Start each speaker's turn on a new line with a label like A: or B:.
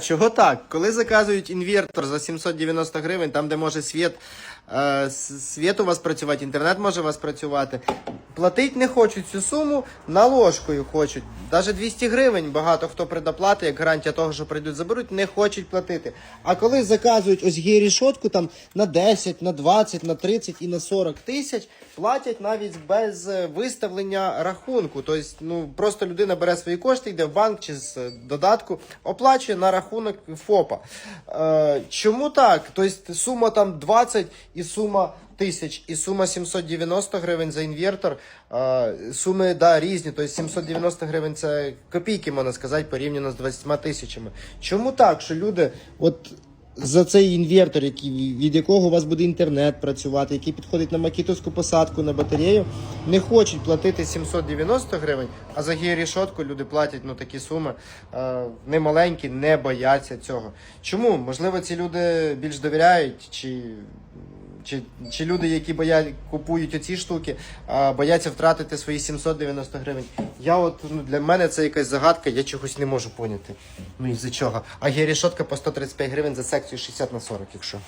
A: Чого так? Коли заказують інвертор за 790 гривень, там де може світ, е, світ у вас працювати, інтернет може у вас працювати. Платить не хочуть цю суму, наложкою хочуть. Навіть 200 гривень багато хто предоплати, як гарантія того, що прийдуть заберуть, не хочуть платити. А коли заказують ось є рішотку там на 10, на 20, на 30 і на 40 тисяч, платять навіть без е, виставлення рахунку. Тобто, ну просто людина бере свої кошти, йде в банк чи з е, додатку, оплачує на рахунок ФОПа. Е, чому так? Тобто сума там 20 і сума тисяч, і сума 790 гривень за інвертор. Суми да, різні. Тобто 790 гривень це копійки, можна сказати, порівняно з 20 тисячами. Чому так, що люди, от за цей інвертор, який, від якого у вас буде інтернет працювати, який підходить на макітовську посадку на батарею, не хочуть платити 790 гривень, а за гієрішотку люди платять ну, такі суми е, не маленькі, не бояться цього. Чому? Можливо, ці люди більш довіряють, чи, чи, чи люди, які боять, купують оці штуки, а, бояться втратити свої 790 гривень. Я от ну, для мене це якась загадка, я чогось не можу поняти. Ну і за чого. А є рішотка по 135 гривень за секцію 60 на 40, якщо.